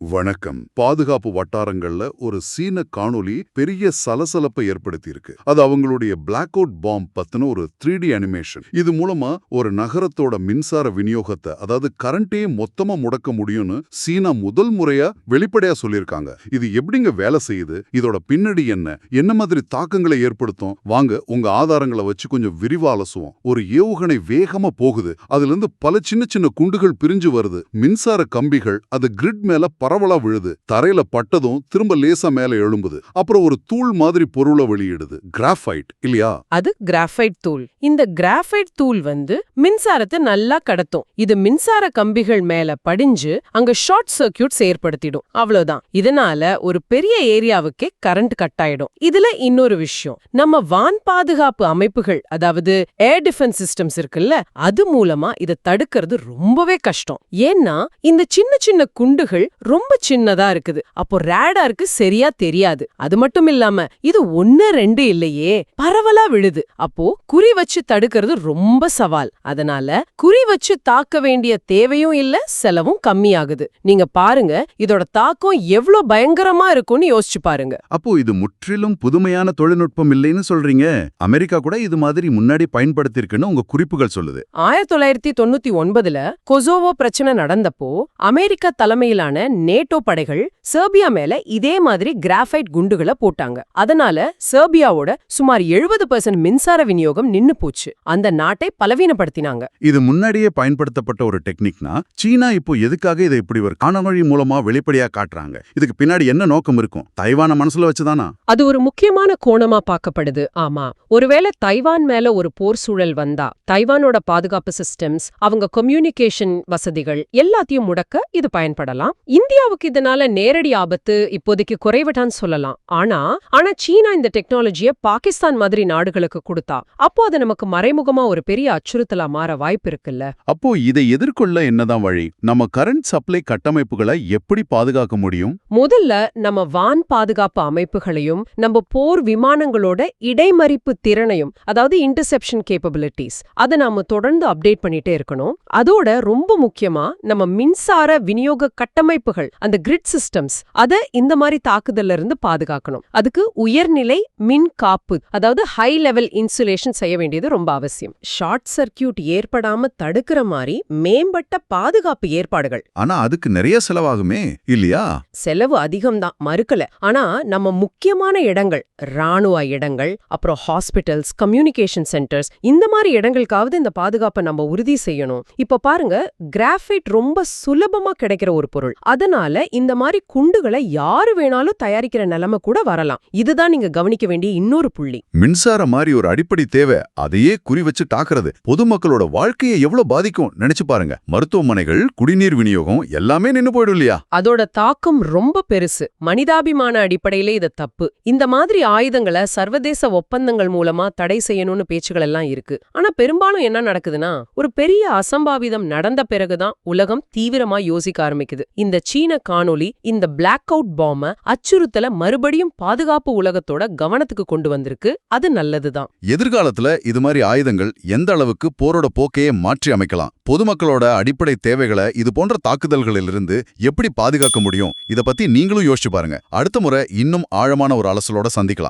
வணக்கம். பாதுகாப்பு வட்டாரங்கள்ல ஒரு சீன காணொளி பெரிய சலசலப்பை ஏற்படுத்தி இருக்கு அது அவங்களுடைய பிளாக் அவுட் பாம்ப் பத்தின ஒரு த்ரீ டி அனிமேஷன் இது மூலமா ஒரு நகரத்தோட மின்சார விநியோகத்தை அதாவது கரண்டே மொத்தமா முடக்க முடியும்னு சீனா முதல் முறையா வெளிப்படையா சொல்லியிருக்காங்க. இது எப்படிங்க வேலை செய்யுது? இதோட பின்னடி என்ன? என்ன மாதிரி தாக்கங்களை ஏற்படுத்தும்? வாங்க உங்க ஆதாரங்களை வச்சு கொஞ்சம் விரிவா அலசுவோம். ஒரு ஏவுகணை வேகமா போகுது. அதுல இருந்து பல சின்ன சின்ன குண்டுகள் பிரிஞ்சு வருது. மின்சார கம்பிகள் அது கிரிட் மேல பரவலா விழுது. தரையில பட்டதும் திரும்ப லேசா மேல எழும்புது. அப்புறம் ஒரு தூள் மாதிரி பொருளை வெளியிடுது. கிராஃபைட் இல்லையா? அது கிராஃபைட் தூள். இந்த கிராஃபைட் தூள் வந்து மின்சாரத்தை நல்லா கடத்தும். இது மின்சார கம்பிகள் மேல படிஞ்சு அங்க ஷார்ட் சர்க்கியூட்ஸ் ஏற்படுத்திடும். அவ்வளவுதான். இதனால ஒரு பெரிய ஏரியாவுக்கே கரண்ட் கட் ஆயிடும் இதுல இன்னொரு விஷயம். நம்ம வான் பாதுகாப்பு அமைப்புகள் அதாவது ஏர் டிஃபென்ஸ் சிஸ்டம்ஸ் இருக்குல்ல அது மூலமா இதை தடுக்கிறது ரொம்பவே கஷ்டம். ஏன்னா இந்த சின்ன சின்ன குண்டுகள் ரொம்ப சின்னதா இருக்குது. அப்போ ரேடாருக்கு சரியா தெரியாது. அது மட்டும் இல்லாம இது ஒன்னு ரெண்டு இல்லையே பரவலா விழுது. அப்போ குறி வச்சு தடுக்கிறது ரொம்ப சவால். அதனால குறி வச்சு தாக்க வேண்டிய தேவையும் இல்ல செலவும் கம்மியாகுது. நீங்க பாருங்க இதோட தாக்கம் எவ்ளோ பயங்கரமா இருக்கும்னு யோசிச்சு பாருங்க. அப்போ இது முற்றிலும் புதுமையான தொழில்நுட்பம் இல்லைன்னு சொல்றீங்க? அமெரிக்கா கூட இது மாதிரி முன்னாடி பயன்படுத்திருக்குன்னு உங்க குறிப்புகள் சொல்லுது. ஆயிரத்தி தொள்ளாயிரத்தி தொண்ணூத்தி ஒன்பதுல கொசோவோ பிரச்சனை நடந்தப்போ அமெரிக்கா தலைமையிலான நேட்டோ படைகள் செர்பியா மேல இதே மாதிரி கிராஃபைட் குண்டுகளை போட்டாங்க. அதனால செர்பியாவோட சுமார் எழுபது மின்சார விநியோகம் நின்னு போச்சு. அந்த நாட்டை பலவீனப்படுத்தினாங்க. இது முன்னாடியே பயன்படுத்தப்பட்ட ஒரு டெக்னிக்னா சீனா இப்போ எதுக்காக இதை இப்படி ஒரு காணொளி மூலமா வெளிப்படையா காட்டுறாங்க? இதுக்கு பின்னாடி என்ன நோக்கம் இருக்கும்? தைவான மனசுல வச்சுதானா? அது ஒரு முக்கியமான கோணமா பார்க்கப்படுது. ஆமா. ஒருவேளை தைவான் மேல ஒரு போர் சூழல் வந்தா தைவானோட பாதுகாப்பு சிஸ்டம்ஸ் அவங்க கம்யூனிகேஷன் வசதிகள் எல்லாத்தையும் முடக்க இது பயன்படலாம். இந்தியாவுக்கு இதனால நேரடி ஆபத்து இப்போதைக்கு குறைவிட்டான்னு சொல்லலாம். ஆனா ஆனா சீனா இந்த டெக்னாலஜிய பாகிஸ்தான் மாதிரி நாடுகளுக்கு கொடுத்தா அப்போ அது நமக்கு மறைமுகமா ஒரு பெரிய அச்சுறுத்தலா மாற வாய்ப்பு இருக்குல்ல? அப்போ இதை எதிர்கொள்ள என்னதான் வழி? நம்ம கரண்ட் சப்ளை கட்டமைப்புகளை எப்படி பாதுகாக்க முடியும்? முதல்ல நம்ம வான் பாதுகாப்பு அமைப்புகளையும் நம்ம போர் விமானங்களோட இடைமறிப்பு திறனையும் அதாவது இன்டர்செப்ஷன் கேப்பபிலிட்டிஸ் அதை நாம தொடர்ந்து அப்டேட் பண்ணிட்டே இருக்கணும். அதோட ரொம்ப முக்கியமா நம்ம மின்சார விநியோக கட்டமைப்புகள் அந்த கிரிட் சிஸ்டம்ஸ் அத இந்த மாதிரி தாக்குதல்ல இருந்து பாதுகாக்கணும். அதுக்கு உயர்நிலை மின் காப்பு அதாவது ஹை லெவல் இன்சுலேஷன் செய்ய வேண்டியது ரொம்ப அவசியம். ஷார்ட் சர்க்கியூட் ஏற்படாம தடுக்கிற மாதிரி மேம்பட்ட பாதுகாப்பு ஏற்பாடுகள். ஆனா அதுக்கு நிறைய செலவாகுமே இல்லையா? செலவு அதிகம்தான் மறுக்கல. ஆனா நம்ம முக்கியமான இடங்கள் ராணுவ இடங்கள் அப்புறம் ஹாஸ்பிட்டல்ஸ் கம்யூனிகேஷன் சென்டர்ஸ் இந்த மாதிரி இடங்களுக்காவது இந்த பாதுகாப்பை நம்ம உறுதி செய்யணும். இப்ப பாருங்க கிராஃபைட் ரொம்ப சுலபமா கிடைக்கிற ஒரு பொருள். அதனால இந்த மாதிரி குண்டுகளை யாரு வேணாலும் தயாரிக்கிற நிலைமை கூட வரலாம். இதுதான் நீங்க கவனிக்க வேண்டிய இன்னொரு புள்ளி. மின்சாரம் மாதிரி ஒரு அடிப்படை தேவை அதையே குறி வச்சு தாக்குறது. பொதுமக்களோட வாழ்க்கையை எவ்வளவு பாதிக்கும் நினைச்சு பாருங்க. மருத்துவமனைகள் குடிநீர் விநியோகம் எல்லாமே நின்னு போயிடும் இல்லையா? அதோட தாக்கம் ரொம்ப பெருசு. மனிதாபிமான அடிப்படையிலே இது தப்பு. இந்த மாதிரி ஆயுதங்களை சர்வதேச ஒப்பந்தங்கள் மூலமா தடை செய்யணும்னு பேச்சுகள் எல்லாம் இருக்கு. ஆனா பெரும்பாலும் என்ன நடக்குதுன்னா ஒரு பெரிய அசம்பாவிதம் நடந்த பிறகுதான் உலகம் தீவிரமா யோசிக்க ஆரம்பிக்குது. இந்த சீன காணொளி இந்த பிளாக் அவுட் பாம்ப அச்சுறுத்தல மறுபடியும் பாதுகாப்பு உலகத்தோட கவனத்துக்கு கொண்டு வந்திருக்கு. அது நல்லதுதான். எதிர்காலத்துல இது மாதிரி ஆயுதங்கள் எந்த அளவுக்கு போரோட போக்கையே மாற்றி அமைக்கலாம் பொதுமக்களோட அடிப்படை தேவைகளை இது போன்ற தாக்குதல்களிலிருந்து எப்படி பாதுகாக்க முடியும் இத பத்தி நீங்களும் யோசிச்சு பாருங்க. அடுத்த முறை இன்னும் ஆழமான ஒரு அலசலோட சந்திக்கலாம்.